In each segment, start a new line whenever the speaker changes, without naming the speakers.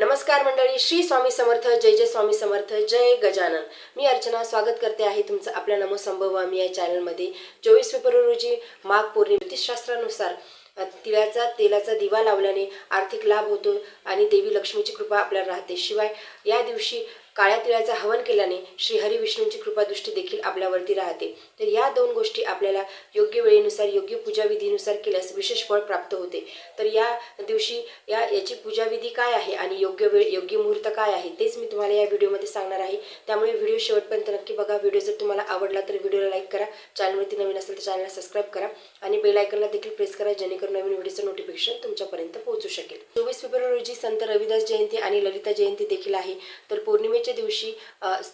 नमस्कार मंडळी श्री स्वामी समर्थ जय जय स्वामी समर्थ जय गजानन. मी अर्चना स्वागत करते आहे तुमचं आपल्या नमो संभवामी या चॅनलमध्ये. चोवीस फेब्रुवारी रोजी माघ पौर्णिमा ज्योतिषशास्त्रानुसार तिळाचा तेलाचा दिवा लावल्याने आर्थिक लाभ होतो आणि देवी लक्ष्मीची कृपा आपल्याला राहते. शिवाय या दिवशी काळ्या तिळाचं हवन केल्याने श्रीहरी विष्णूंची कृपादृष्टी देखील आपल्यावरती राहते. तर या दोन गोष्टी आपल्याला योग्य वेळेनुसार योग्य पूजाविधीनुसार केल्यास विशेष फळ प्राप्त होते. तर या दिवशी या याची पूजाविधी काय आहे आणि योग्य वेळ योग्य मुहूर्त काय आहे तेच मी तुम्हाला या व्हिडिओमध्ये सांगणार आहे. त्यामुळे व्हिडिओ शेवटपर्यंत नक्की बघा. व्हिडिओ जर तुम्हाला आवडला तर व्हिडिओला लाईक करा. चॅनलवरती नवीन असेल तर चॅनलला सबस्क्राईब करा आणि बेल आयकनला देखील प्रेस करा जेणेकरून नवीन व्हिडिओचं नोटिफिकेशन तुमच्यापर्यंत पोहोचू शकेल. चोवीस फेब्रुवारी रोजी संत रविदास जयंती आणि ललिता जयंती देखील आहे. तर पौर्णिमे पौर्णिमेच्या दिवशी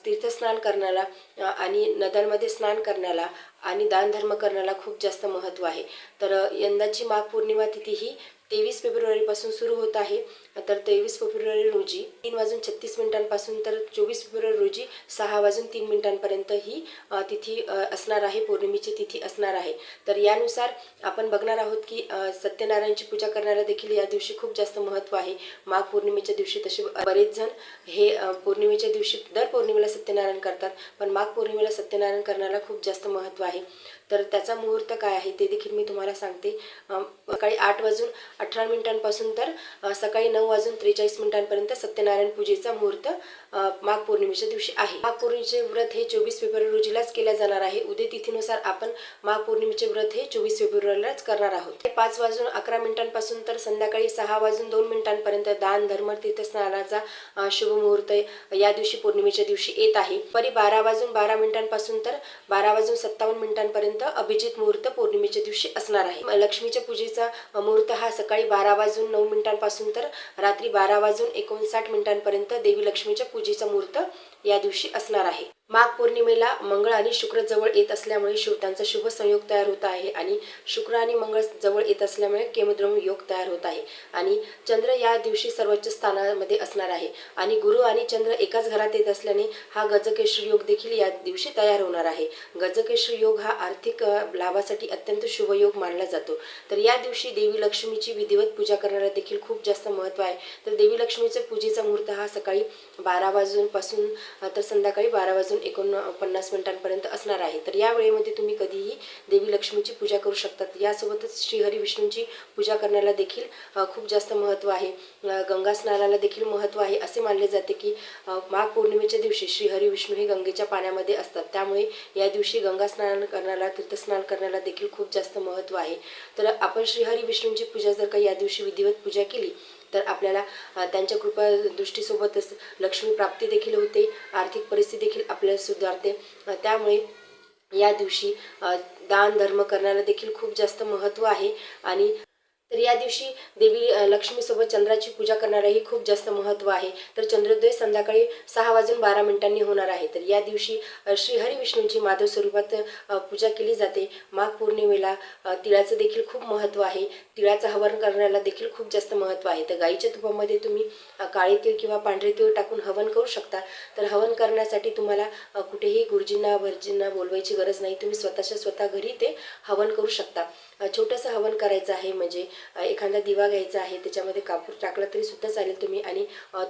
तीर्थस्नान करण्याला आणि नद्यांमध्ये स्नान करण्याला आणि दानधर्म करण्याला खूप जास्त महत्त्व आहे. तर यंदाची माघ पौर्णिमा तिथी ही तेवीस फेब्रुवारीपासून सुरू होत आहे. तर तेवीस फेब्रुवारी रोजी तीन वाजून छत्तीस मिनिटांपासून तर चोवीस फेब्रुवारी रोजी सहा वाजून तीन मिनिटांपर्यंत ही तिथी असणार आहे पौर्णिमेची तिथी असणार आहे. तर यानुसार आपण बघणार आहोत की सत्यनारायणची पूजा करण्याला देखील या दिवशी खूप जास्त महत्त्व आहे. माघ पौर्णिमेच्या दिवशी तसे बरेच जण हे पौर्णिमेच्या दिवशी दर पौर्णिमेला सत्यनारायण करतात पण माघ पौर्णिमेला सत्यनारायण करण्याला खूप जास्त महत्त्व आहे. तर त्याचा मुहूर्त काय आहे ते देखील मी तुम्हाला सांगते. सकाळी आठ वाजून अठरा मिनिटांपासून तर सकाळी नऊ वाजून त्रेचाळीस मिनिटांपर्यंत सत्यनारायण पूजेचा मुहूर्त माघ पौर्णिमेच्या दिवशी आहे. माघ पौर्णिमेचे व्रत हे चोवीस फेब्रुवारी रोजीलाच केल्या जाणार आहे. उद्या तिथीनुसार आपण माघ पौर्णिमेचे व्रत हे चोवीस फेब्रुवारीलाच करणार आहोत. पाच वाजून अकरा मिनिटांपासून तर संध्याकाळी सहा वाजून दोन मिनिटांपर्यंत दान धर्म तीर्थस्नानाचा शुभ मुहूर्त या दिवशी पौर्णिमेच्या दिवशी येत आहे. परी बारा वाजून बारा मिनिटांपासून तर बारा वाजून सत्तावन्न मिनिटांपर्यंत अभिजित मुहूर्त पौर्णिमेच्या दिवशी असणार आहे. लक्ष्मीच्या पूजेचा मुहूर्त हा सकाळी बारा वाजून नऊ मिनिटांपासून तर रात्री बारा वाजून एकोणसाठ मिनिटांपर्यंत देवी लक्ष्मीच्या पूजेचा मुहूर्त या दिवशी असणार आहे. माघ पौर्णिमेला मंगळ आणि शुक्र जवळ येत असल्यामुळे शिव त्यांचा शुभ संयोग तयार होत आहे आणि शुक्र आणि मंगळ जवळ येत असल्यामुळे केमद्रम योग तयार होत आहे. आणि चंद्र या दिवशी सर्वोच्च स्थानामध्ये असणार आहे. आणि गुरु आणि चंद्र एकाच घरात येत असल्याने हा गजकेश्वर योग देखील या दिवशी तयार होणार आहे. गजकेश्वर योग हा आर्थिक लाभासाठी अत्यंत शुभ योग मानला जातो. तर या दिवशी देवी लक्ष्मीची विधिवत पूजा करण्याला देखील खूप जास्त महत्त्व आहे. तर देवी लक्ष्मीच्या पूजेचा मुहूर्त हा सकाळी बारा वाजूनपासून तर संध्याकाळी बारा वाजून एकोणपन्नास मिनिटांपर्यंत असणार आहे. तर या वेळेमध्ये तुम्ही कधीही देवी लक्ष्मीची पूजा करू शकतात. यासोबतच श्रीहरी विष्णूंची पूजा करण्याला देखील खूप जास्त महत्त्व आहे. गंगा स्नानाला देखील महत्त्व आहे. असे मानले जाते की माघ पौर्णिमेच्या दिवशी श्रीहरी विष्णू हे गंगेच्या पाण्यामध्ये असतात. त्यामुळे या दिवशी गंगा स्नान करण्याला तीर्थस्नान करण्याला देखील खूप जास्त महत्त्व आहे. तर आपण श्रीहरी विष्णूंची पूजा जर का या दिवशी विधिवत पूजा केली तर आपल्याला त्यांच्या कृपा दृष्टीसोबतच लक्ष्मी प्राप्ती देखील होते आर्थिक परिस्थिती देखील आपल्याला सुधारते. त्यामुळे या दिवशी दान धर्म करण्याला देखील खूप जास्त महत्त्व आहे आणि तर या दिवशी देवी लक्ष्मीसोबत चंद्राची पूजा करण्यालाही खूप जास्त महत्त्व आहे. तर चंद्रोदय संध्याकाळी सहा वाजून बारा मिनिटांनी होणार आहे. तर या दिवशी श्रीहरी विष्णूंची माधव स्वरूपात पूजा केली जाते. माघ पौर्णिमेला तिळाचं देखील खूप महत्त्व आहे. तिळाचं हवन करण्याला देखील खूप जास्त महत्त्व आहे. तर गाईच्या तुपामध्ये तुम्ही काळे तीळ किंवा पांढरे तीळ टाकून हवन करू शकता. तर हवन करण्यासाठी तुम्हाला कुठेही गुरुजींना भरजींना बोलवायची गरज नाही. तुम्ही स्वतःच्या स्वतः घरी ते हवन करू शकता. छोटंसं हवन करायचं आहे म्हणजे एखादा दिवा घ्यायचा आहे त्याच्यामध्ये कापूर टाकला तरी सुद्धा चालेल तुम्ही आणि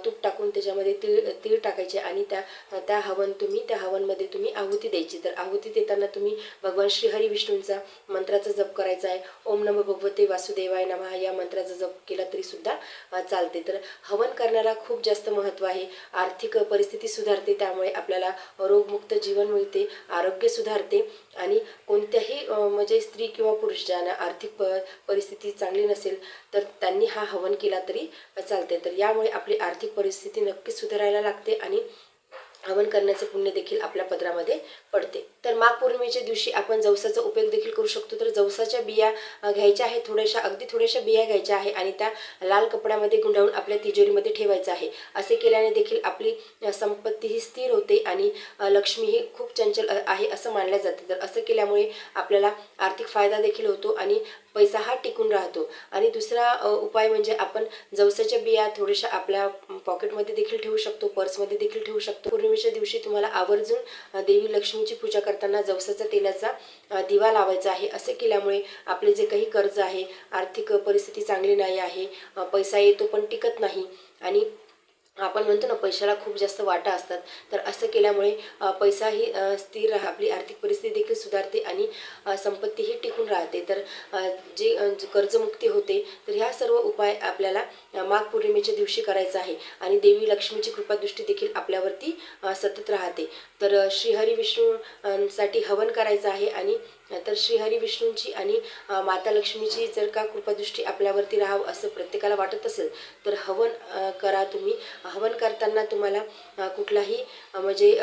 तूप टाकून त्याच्यामध्ये तीळ तीळ टाकायचे आणि त्या त्या हवन तुम्ही त्या हवनमध्ये तुम्ही आहुती द्यायची. तर आहुती देताना तुम्ही भगवान श्रीहरी विष्णूंचा मंत्राचा जप करायचा आहे. ओम नम भगवते वासुदेवाय नमः या मंत्राचा जप केला तरी सुद्धा चालते. तर हवन करण्याला खूप जास्त महत्त्व आहे. आर्थिक परिस्थिती सुधारते त्यामुळे आपल्याला रोगमुक्त जीवन मिळते आरोग्य सुधारते आणि कोणत्याही म्हणजे स्त्री किंवा पुरुष ज्यांना आर्थिक प परिस्थिती चांगली नसेल तर त्यांनी हा हवन केला तरी चालते तर यामुळे आपली आर्थिक परिस्थिती नक्कीच सुधारायला लागते आणि हवन करण्याचे पुण्य देखील आपल्या पदरामध्ये पडते. तर माघ पौर्णिमेच्या दिवशी आपण जवसाचा उपयोग देखील करू शकतो. तर जवसाच्या बिया घ्यायच्या आहे थोड्याशा अगदी थोड्याशा बिया घ्यायच्या आहे आणि त्या लाल कपड्यामध्ये गुंडाळून आपल्या तिजोरीमध्ये ठेवायचं आहे. असे केल्याने देखील आपली संपत्ती ही स्थिर होते आणि लक्ष्मी ही खूप चंचल आहे असं मानल्या जाते. तर असं केल्यामुळे आपल्याला आर्थिक फायदा देखील होतो आणि पैसा हा टिकून राहतो. आणि दुसरा उपाय म्हणजे आपण जवसाच्या बिया थोड्याशा आपल्या पॉकेटमध्ये देखील ठेवू शकतो पर्समध्ये देखील ठेवू शकतो. पौर्णिमेच्या दिवशी तुम्हाला आवर्जून देवी लक्ष्मीची पूजा करताना जवसाच्या तेलाचा दिवा लावायचा आहे. असे केल्यामुळे आपले जे काही कर्ज आहे आर्थिक परिस्थिती चांगली नाही आहे पैसा येतो पण टिकत नाही. आणि आपण म्हणतो ना पैशाला खूप जास्त वाटा असतात. तर असं केल्यामुळे पैसा ही स्थिर राहा. आपली आर्थिक परिस्थिती देखील सुधारते आणि संपत्तीही टिकून राहते. तर जे कर्जमुक्ती होते तर ह्या सर्व उपाय आपल्याला माघ पौर्णिमेच्या दिवशी करायचा आहे. आणि देवी लक्ष्मीची कृपादृष्टी देखील आपल्यावरती सतत राहते. तर श्रीहरी विष्णूसाठी हवन करायचं आहे आणि तर श्रीहरी विष्णूंची आणि माता लक्ष्मीची जर का कृपादृष्टी आपल्यावरती राहावं असं प्रत्येकाला वाटत असेल तर हवन करा तुम्ही. हवन करताना तुम्हाला कुठलाही म्हणजे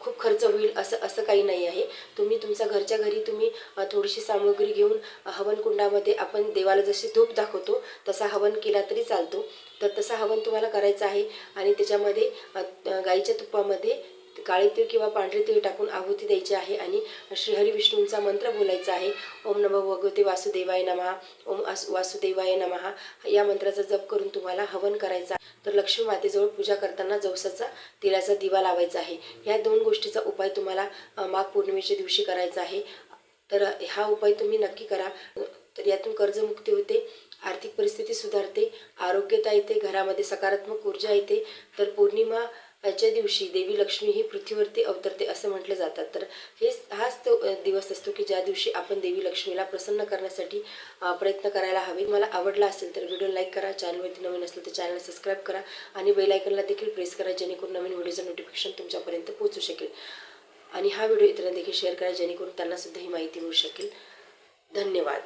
खूप खर्च होईल असं असं काही नाही आहे. तुम्ही तुमच्या घरच्या घरी तुम्ही थोडीशी सामग्री घेऊन हवनकुंडामध्ये हवन कुंडामध्ये आपण देवाला जशी धूप दाखवतो तसा हवन केला तरी चालतो. तर तसा हवन तुम्हाला करायचा आहे आणि त्याच्यामध्ये गाईच्या तुपामध्ये काळे तीळ किंवा पांढरे तीळ टाकून आहुती द्यायची आहे आणि श्रीहरी विष्णूंचा मंत्र बोलायचा आहे. ओम नम भगवते वासुदेवाय नमहा. ओम आस वासुदेवाय नमहा. या मंत्राचा जप करून तुम्हाला हवन करायचा तर लक्ष्मी मातेजवळ पूजा करताना जवसाचा तिळाचा दिवा लावायचा आहे. ह्या दोन गोष्टीचा उपाय तुम्हाला माघ पौर्णिमेच्या दिवशी करायचा आहे. तर हा उपाय तुम्ही नक्की करा. तर यातून कर्जमुक्ती होते आर्थिक परिस्थिती सुधारते आरोग्यता येते घरामध्ये सकारात्मक ऊर्जा येते. तर पौर्णिमा च्या दिवशी देवी लक्ष्मी ही पृथ्वीवरती अवतरते असं म्हटलं जातात तर हेच हाच तो दिवस असतो की ज्या दिवशी आपण देवी लक्ष्मीला प्रसन्न करण्यासाठी प्रयत्न करायला हवे. मला आवडला असेल तर व्हिडिओ लाईक करा चॅनलवरती नवीन असेल तर चॅनल सबस्क्राईब करा आणि बेलायकनला देखील प्रेस करा जेणेकरून नवीन व्हिडिओचं नोटिफिकेशन तुमच्यापर्यंत पोहोचू शकेल. आणि हा व्हिडिओ इतरांना देखील शेअर करा जेणेकरून त्यांनासुद्धा ही माहिती मिळू शकेल. धन्यवाद.